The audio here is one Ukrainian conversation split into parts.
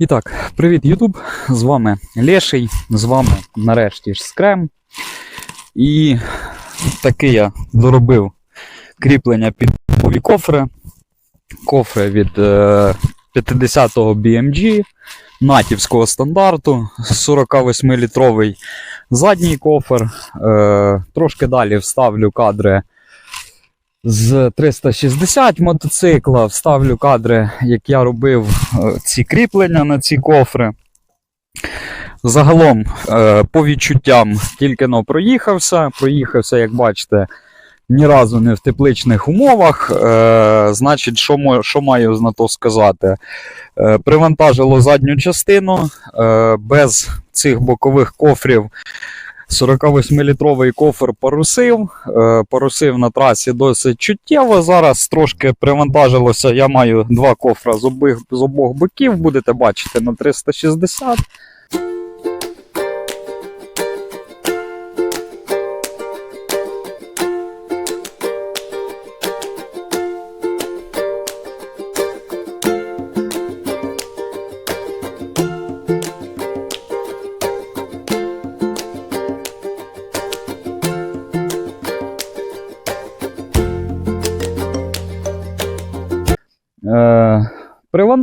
І так, привіт, Ютуб! З вами Леший, з вами нарешті ж Скрем. І таки я доробив кріплення під нові кофри. Кофри від е, 50-го BMG, натівського стандарту, 48-літровий задній кофр. Е, трошки далі вставлю кадри з 360 мотоцикла, вставлю кадри, як я робив е, ці кріплення на ці кофри. Загалом, е, по відчуттям, тільки но проїхався. Проїхався, як бачите, ні разу не в тепличних умовах. Е, значить, що, що маю на то сказати? Привантажило задню частину без цих бокових кофрів. 48-літровий кофер парусив. Е, парусив на трасі досить чуттєво. Зараз трошки привантажилося. Я маю два кофра з обох боків, будете бачити на 360.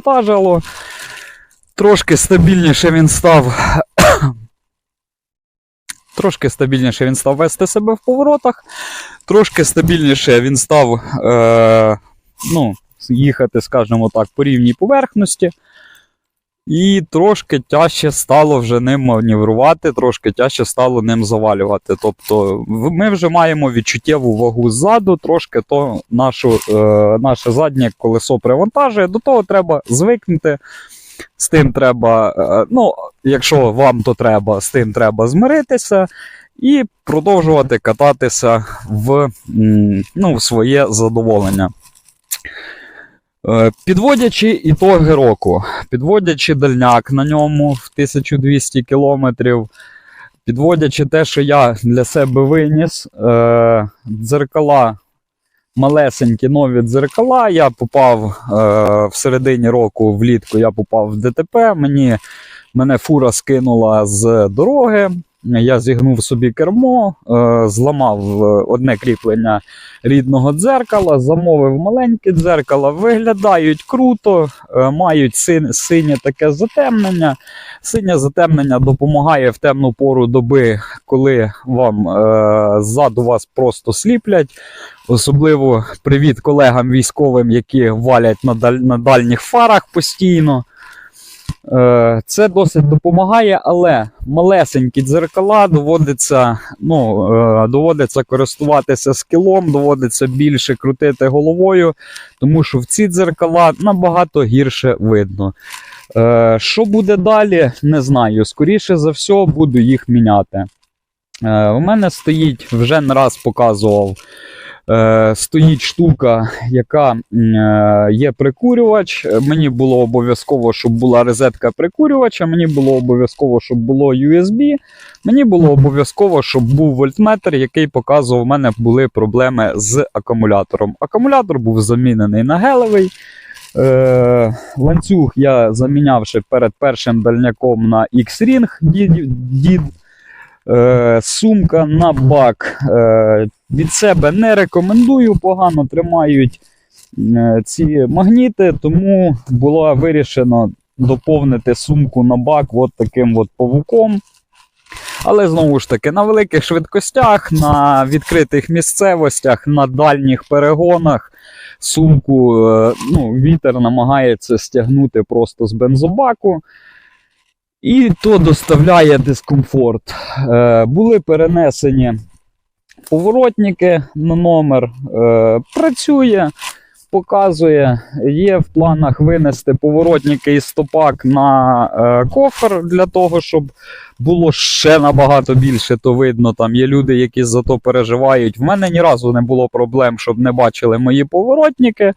Привантажило. Трошки стабільніше він став. Трошки стабільніше він став вести себе в поворотах. Трошки стабільніше він став е, ну, їхати, скажімо так, по рівній поверхності. І трошки тяжче стало вже ним маневрувати, трошки тяжче стало ним завалювати. Тобто ми вже маємо відчуттєву вагу ззаду, трошки то нашу, е, наше заднє колесо привантажує. До того треба звикнути. З тим треба, е, ну, якщо вам то треба, з тим треба змиритися і продовжувати кататися в, ну, в своє задоволення. Е, Підводячи ітоги року, підводячи дальняк на ньому в 1200 кілометрів, підводячи те, що я для себе виніс, е, дзеркала малесенькі нові дзеркала. Я попав е, в середині року влітку, я попав в ДТП. Мені, мене фура скинула з дороги. Я зігнув собі кермо, е, зламав е, одне кріплення рідного дзеркала, замовив маленьке дзеркало, виглядають круто, е, мають син, синє таке затемнення. Синє затемнення допомагає в темну пору доби, коли вам ззаду вас просто сліплять. Особливо привіт колегам військовим, які валять на, даль, на дальніх фарах постійно. Е, Це досить допомагає, але малесенькі дзеркала доводиться, ну, е, доводиться користуватися скілом, доводиться більше крутити головою, тому що в ці дзеркала набагато гірше видно. Е, Що буде далі, не знаю. Скоріше за все, буду їх міняти. У мене стоїть, вже не раз показував. Е, стоїть штука, яка е, є прикурювач. Е, Мені було обов'язково, щоб була розетка прикурювача, мені було обов'язково, щоб було USB. Мені було обов'язково, щоб був вольтметр, який показував, у мене були проблеми з акумулятором. Акумулятор був замінений на гелевий. Е, ланцюг я замінявши перед першим дальняком на X-Ring дід. Сумка на бак. Е, від себе не рекомендую, погано тримають е, ці магніти, тому було вирішено доповнити сумку на бак от таким от павуком. Але знову ж таки, на великих швидкостях, на відкритих місцевостях, на дальніх перегонах сумку е, ну, вітер намагається стягнути просто з бензобаку. І то доставляє дискомфорт. Е, були перенесені поворотники на номер, е, працює, показує. Є в планах винести поворотники і стопак на е, кофер для того, щоб було ще набагато більше, то видно. Там є люди, які за то переживають. В мене ні разу не було проблем, щоб не бачили мої поворотники.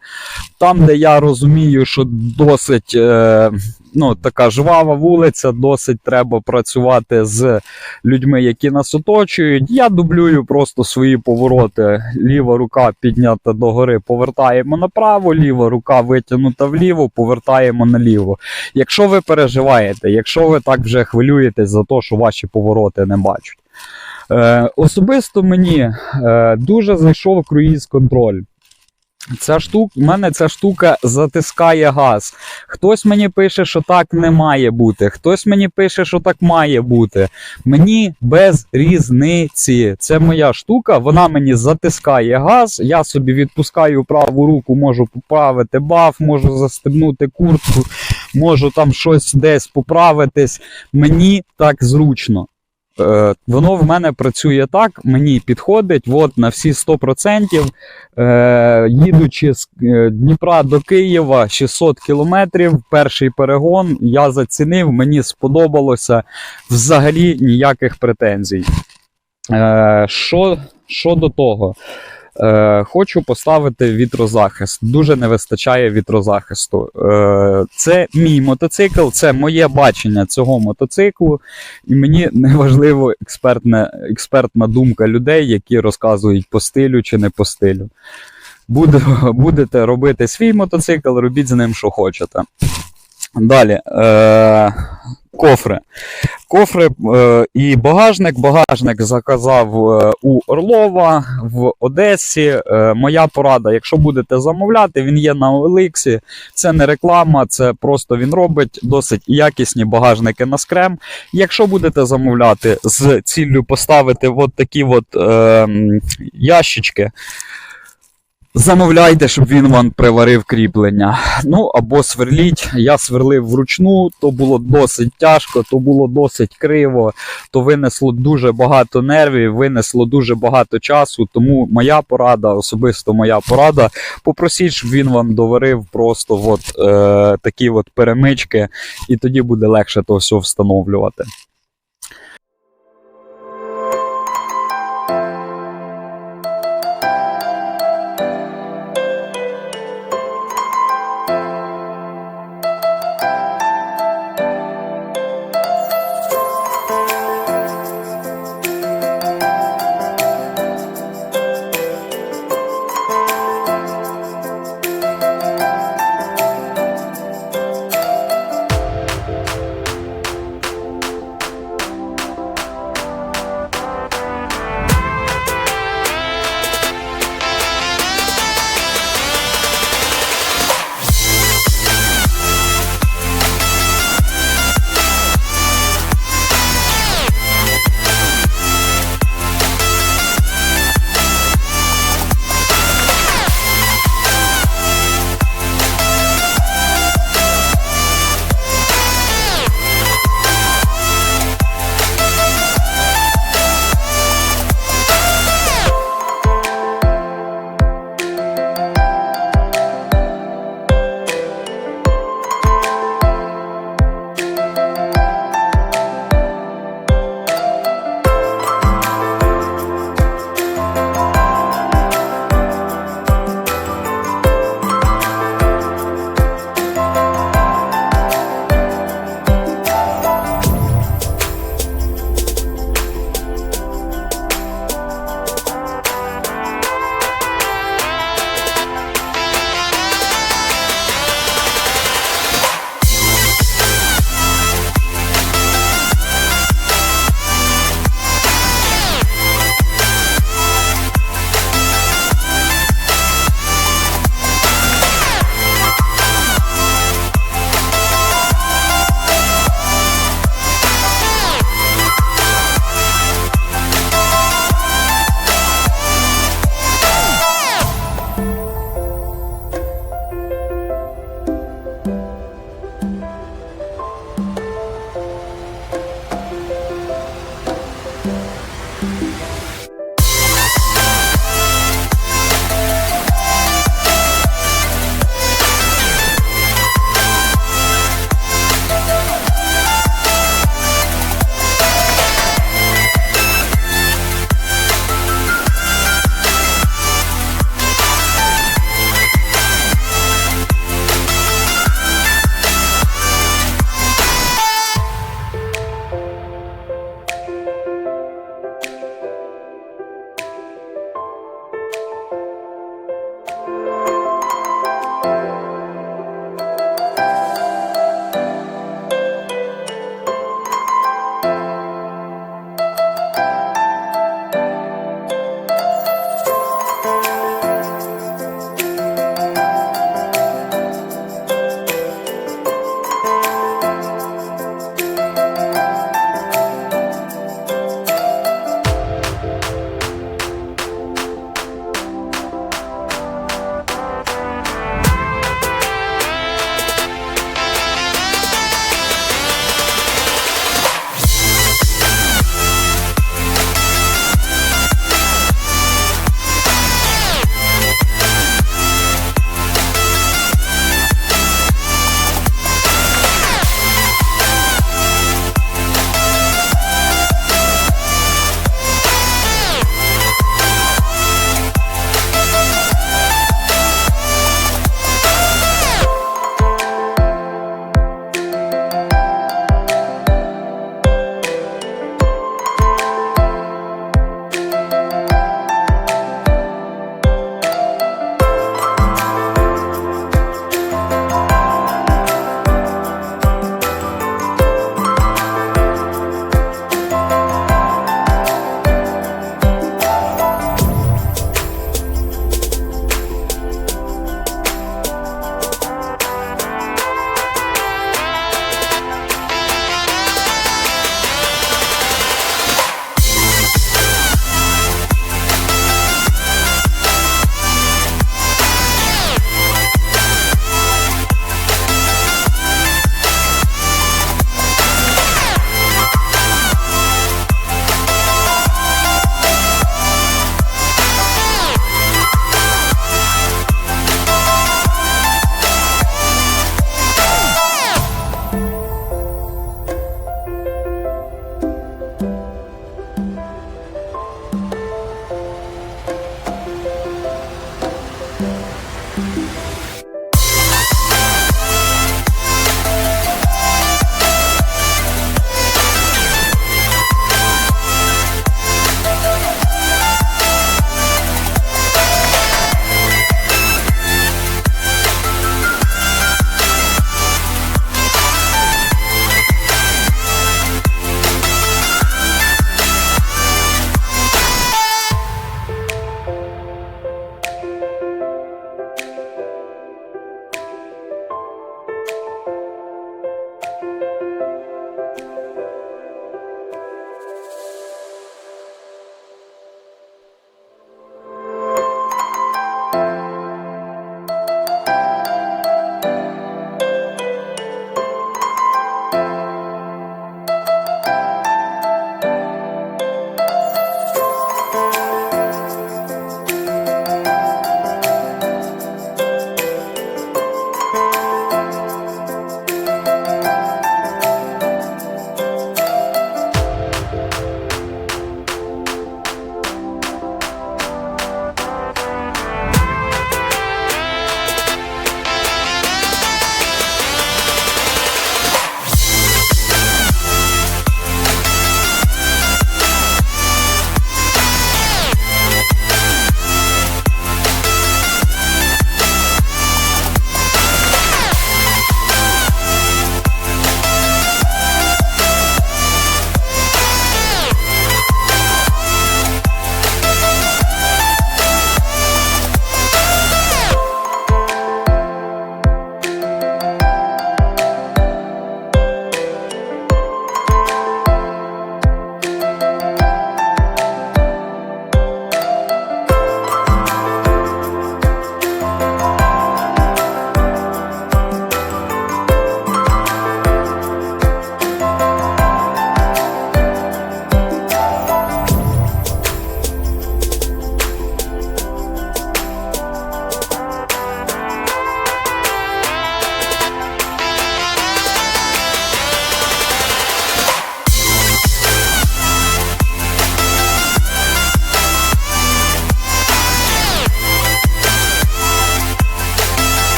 Там, де я розумію, що досить. Е, ну, така жвава вулиця, досить треба працювати з людьми, які нас оточують. Я дублюю просто свої повороти. Ліва рука піднята догори, повертаємо направо, ліва рука витягнута вліво, повертаємо наліво. Якщо ви переживаєте, якщо ви так вже хвилюєтесь за те, що ваші повороти не бачать. Е, особисто мені е, дуже зайшов круїз контроль. Ця штука, в мене ця штука затискає газ. Хтось мені пише, що так не має бути, хтось мені пише, що так має бути. Мені без різниці. Це моя штука, вона мені затискає газ. Я собі відпускаю праву руку, можу поправити баф, можу застебнути куртку, можу там щось десь поправитись. Мені так зручно. Е, воно в мене працює так, мені підходить от на всі 100%. Е, їдучи з е, Дніпра до Києва 600 кілометрів, перший перегон я зацінив, мені сподобалося взагалі ніяких претензій. Е, що, що до того? Е, хочу поставити вітрозахист. Дуже не вистачає вітрозахисту. Е, це мій мотоцикл, це моє бачення цього мотоциклу, і мені не важливо експертне, експертна думка людей, які розказують по стилю чи не по стилю. Буде, будете робити свій мотоцикл, робіть з ним, що хочете. Далі. Е, кофри. Кофри е, і багажник. Багажник заказав е, у Орлова в Одесі. Е, моя порада, якщо будете замовляти, він є на Олексі. Це не реклама, це просто він робить досить якісні багажники на скрем. Якщо будете замовляти з ціллю поставити от такі от, е, ящички. Замовляйте, щоб він вам приварив кріплення. Ну або сверліть. Я сверлив вручну, то було досить тяжко, то було досить криво, то винесло дуже багато нервів, винесло дуже багато часу. Тому моя порада, особисто моя порада, попросіть, щоб він вам доварив просто от, е, такі от перемички, і тоді буде легше то все встановлювати.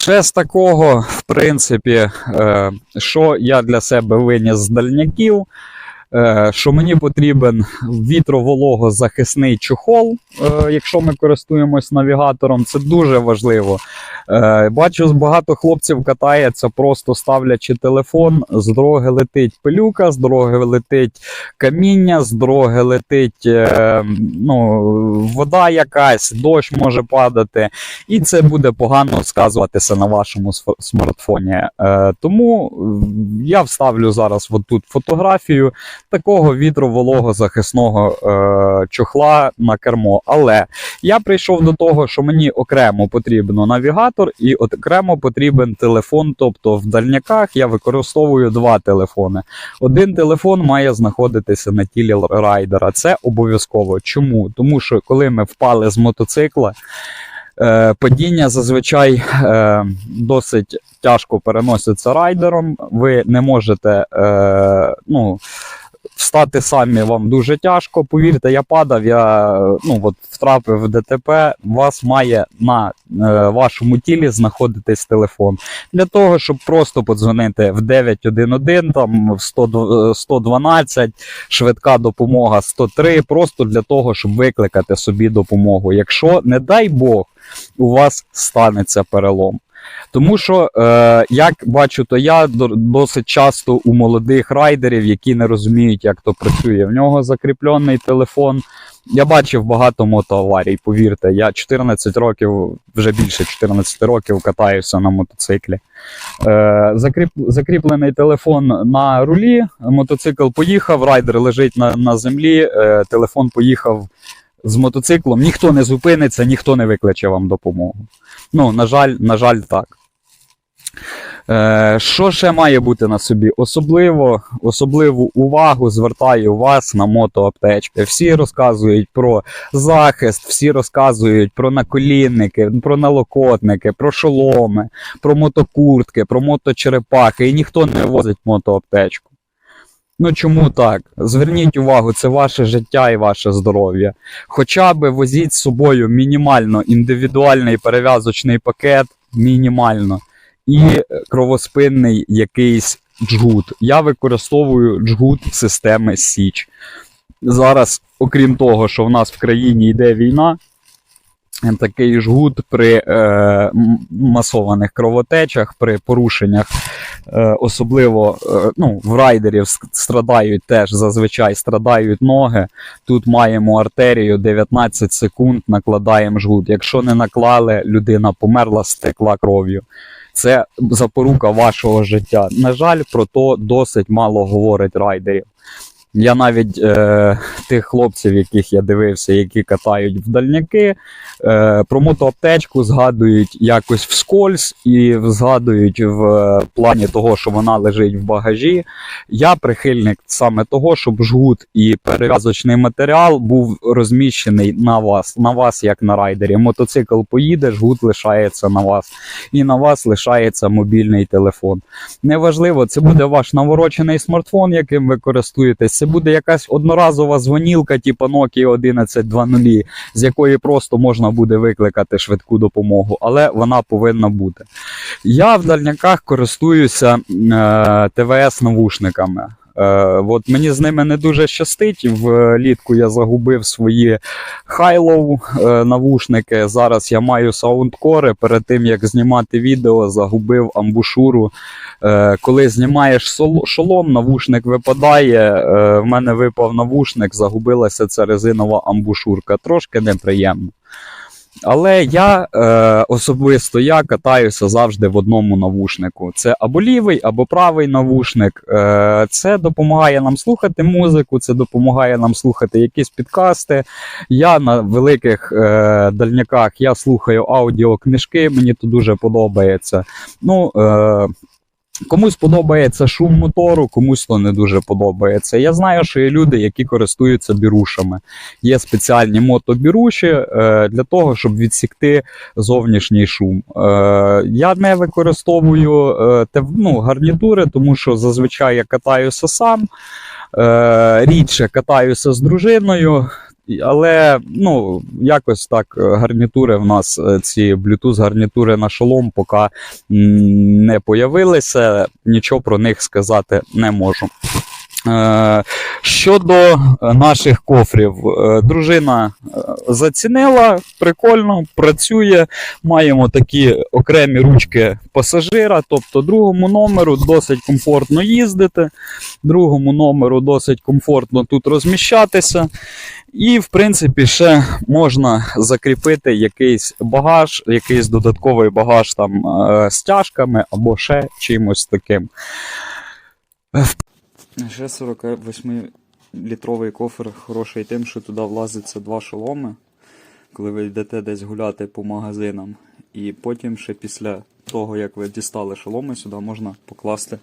Ще з такого, в принципі, е, що я для себе виніс з дальняків, що мені потрібен вітровологозахисний чохол, е, якщо ми користуємось навігатором, це дуже важливо. Е, бачу, багато хлопців катається, просто ставлячи телефон, з дороги летить пилюка, з дороги летить каміння, з дороги летить е, ну, вода якась, дощ може падати, і це буде погано сказуватися на вашому смартфоні. Е, тому е, я вставлю зараз от тут фотографію такого вітровологозахисного е, чохла на кермо. Але я прийшов до того, що мені окремо потрібно навігатор і окремо потрібен телефон. Тобто в дальняках я використовую два телефони. Один телефон має знаходитися на тілі райдера. Це обов'язково. Чому? Тому що коли ми впали з мотоцикла. Е, падіння зазвичай е, досить тяжко переноситься райдером. Ви не можете е, ну, встати самі вам дуже тяжко. Повірте, я падав, я ну, от, втрапив в ДТП. У вас має на е, вашому тілі знаходитись телефон. Для того, щоб просто подзвонити в 911, там в 100, 112, швидка допомога 103, просто для того, щоб викликати собі допомогу. Якщо, не дай Бог, у вас станеться перелом. Тому що, е, як бачу, то я досить часто у молодих райдерів, які не розуміють, як то працює. В нього закріплений телефон. Я бачив багато мотоаварій, повірте. Я 14 років, вже більше 14 років катаюся на мотоциклі. Е, закріп, закріплений телефон на рулі, мотоцикл поїхав, райдер лежить на, на землі, е, телефон поїхав з мотоциклом, ніхто не зупиниться, ніхто не викличе вам допомогу. Ну, на жаль, на жаль, так. Е, що ще має бути на собі? Особливо, особливу увагу звертаю вас на мотоаптечки. Всі розказують про захист, всі розказують про наколінники, про налокотники, про шоломи, про мотокуртки, про моточерепахи, і ніхто не возить мотоаптечку. Ну чому так? Зверніть увагу, це ваше життя і ваше здоров'я. Хоча би возіть з собою мінімально індивідуальний перев'язочний пакет, мінімально, і кровоспинний якийсь джгут. Я використовую джгут системи Січ. Зараз, окрім того, що в нас в країні йде війна, такий жгут при е, масованих кровотечах, при порушеннях, е, особливо е, ну, в райдерів страдають теж зазвичай страдають ноги. Тут маємо артерію 19 секунд, накладаємо жгут. Якщо не наклали, людина померла, стекла кров'ю. Це запорука вашого життя. На жаль, про то досить мало говорить райдерів. Я навіть е, тих хлопців, яких я дивився, які катають в дальняки, е, про мотоаптечку згадують якось вскользь і згадують в е, плані того, що вона лежить в багажі. Я прихильник саме того, щоб жгут і перев'язочний матеріал був розміщений на вас, на вас, як на райдері. Мотоцикл поїде, жгут лишається на вас, і на вас лишається мобільний телефон. Неважливо, це буде ваш наворочений смартфон, яким ви користуєтесь. Це буде якась одноразова дзвонілка, типу Nokia 1120, з якої просто можна буде викликати швидку допомогу, але вона повинна бути. Я в дальняках користуюся е, ТВС-навушниками. Е, от мені з ними не дуже щастить. Влітку я загубив свої хайлоу е, навушники. Зараз я маю саундкори. Перед тим як знімати відео, загубив амбушуру. Е, коли знімаєш шолом, навушник випадає. В мене випав навушник, загубилася ця резинова амбушурка. Трошки неприємно. Але я е, особисто я катаюся завжди в одному навушнику. Це або лівий, або правий навушник. Е, це допомагає нам слухати музику, це допомагає нам слухати якісь підкасти. Я на великих е, дальняках я слухаю аудіокнижки, мені то дуже подобається. Ну, е, Комусь подобається шум мотору, комусь то не дуже подобається. Я знаю, що є люди, які користуються бірушами. Є спеціальні мотобіруші е, для того, щоб відсікти зовнішній шум. Е, я не використовую е, те, ну, гарнітури, тому що зазвичай я катаюся сам. Е, рідше катаюся з дружиною. Але ну, якось так е, гарнітури в нас, е, ці Bluetooth гарнітури на шолом, поки не появилися, нічого про них сказати не можу. Е, Щодо наших кофрів, е, дружина е, зацінила, прикольно, працює. Маємо такі окремі ручки пасажира, тобто другому номеру досить комфортно їздити, другому номеру досить комфортно тут розміщатися. І, в принципі, ще можна закріпити якийсь багаж, якийсь додатковий багаж там е, з тяжками або ще чимось таким. Ще 48-літровий кофер хороший тим, що туди влазиться два шоломи, коли ви йдете десь гуляти по магазинам. І потім ще після того, як ви дістали шоломи, сюди можна покласти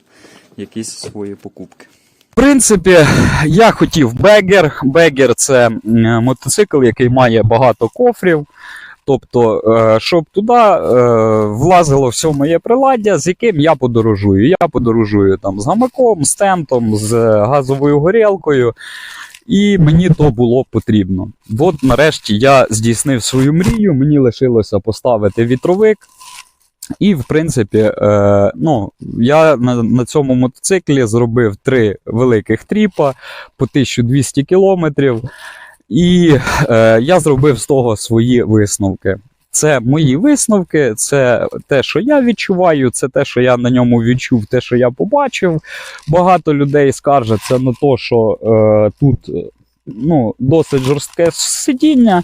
якісь свої покупки. В принципі, я хотів бегер. Бегер це мотоцикл, який має багато кофрів. Тобто, е, щоб туди е, влазило все моє приладдя, з яким я подорожую. Я подорожую там з гамаком, з тентом, з газовою горілкою. І мені то було потрібно. От нарешті я здійснив свою мрію, мені лишилося поставити вітровик. І, в принципі, е, ну, я на, на цьому мотоциклі зробив три великих тріпа по 1200 кілометрів. І е, я зробив з того свої висновки. Це мої висновки, це те, що я відчуваю, це те, що я на ньому відчув, те, що я побачив. Багато людей скаржаться на те, що е, тут ну, досить жорстке сидіння.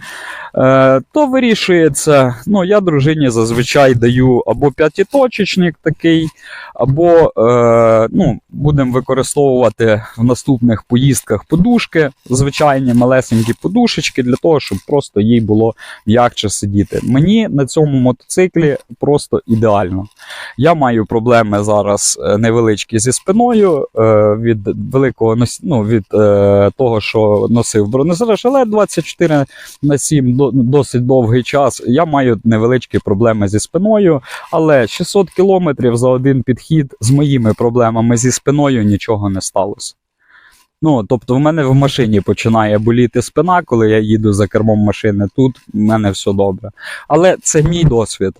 Е, то вирішується. Ну, я дружині зазвичай даю або п'ятиточечник такий, або е, ну, будемо використовувати в наступних поїздках подушки, звичайні малесенькі подушечки, для того, щоб просто їй було м'якше сидіти. Мені на цьому мотоциклі просто ідеально. Я маю проблеми зараз е, невеличкі зі спиною е, від великого ну, від е, того, що носив бронежилет 24 на 7 досить довгий час. Я маю невеличкі проблеми зі спиною, але 600 кілометрів за один підхід з моїми проблемами зі спиною нічого не сталося. Ну, тобто, в мене в машині починає боліти спина, коли я їду за кермом машини. Тут в мене все добре. Але це мій досвід.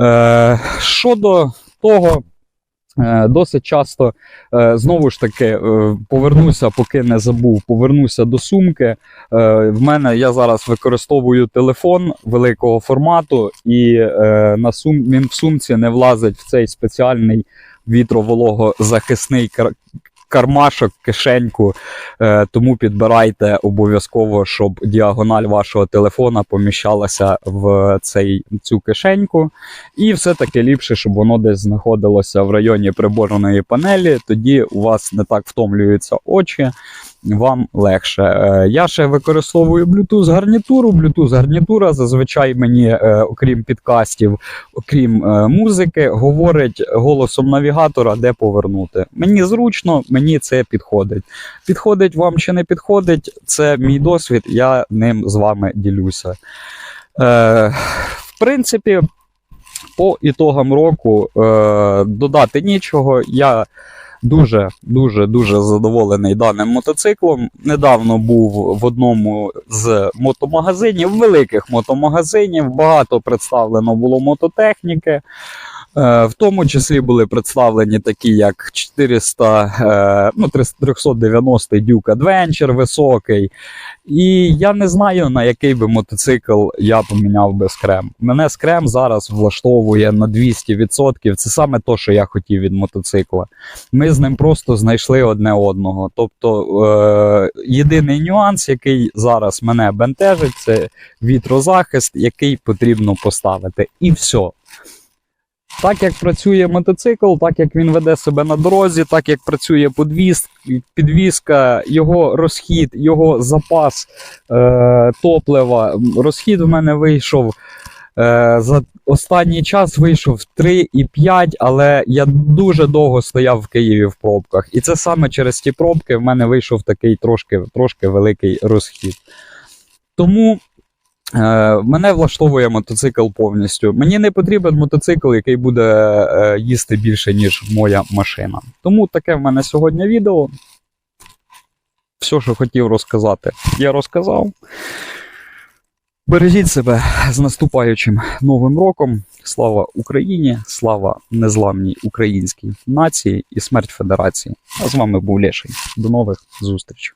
Е, щодо того, досить часто е, знову ж таки е, повернуся, поки не забув, повернуся до сумки. Е, в мене я зараз використовую телефон великого формату, і е, на сум, він в сумці не влазить в цей спеціальний вітровологозахисний кармашок, кишеньку. Е, тому підбирайте обов'язково, щоб діагональ вашого телефона поміщалася в цей, цю кишеньку. І все-таки ліпше, щоб воно десь знаходилося в районі приборної панелі, тоді у вас не так втомлюються очі. Вам легше. Е, Я ще використовую Bluetooth гарнітуру. Bluetooth гарнітура зазвичай мені, е, окрім підкастів, окрім е, музики, говорить голосом навігатора, де повернути. Мені зручно, мені це підходить. Підходить вам чи не підходить, це мій досвід, я ним з вами ділюся. В принципі, по ітогам року додати нічого. Я дуже, дуже, дуже задоволений даним мотоциклом. Недавно був в одному з мотомагазинів, великих мотомагазинів. Багато представлено було мототехніки. Е, В тому числі були представлені такі, як 400, е, ну, 390 Duke Adventure високий. І я не знаю, на який би мотоцикл я поміняв би скрем. Мене скрем зараз влаштовує на 200%. Це саме те, що я хотів від мотоцикла. Ми з ним просто знайшли одне одного. Тобто е- єдиний нюанс, який зараз мене бентежить, це вітрозахист, який потрібно поставити. І все. Так як працює мотоцикл, так як він веде себе на дорозі, так як працює підвізка, його розхід, його запас е, топлива. Розхід в мене вийшов е, за останній час вийшов 3,5, але я дуже довго стояв в Києві в пробках. І це саме через ті пробки в мене вийшов такий трошки, трошки великий розхід. Тому. Е, Мене влаштовує мотоцикл повністю. Мені не потрібен мотоцикл, який буде е, їсти більше, ніж моя машина. Тому таке в мене сьогодні відео. все, що хотів розказати, я розказав. Бережіть себе з наступаючим новим роком. Слава Україні, слава незламній українській нації і смерть Федерації. А з вами був Леший. До нових зустрічей.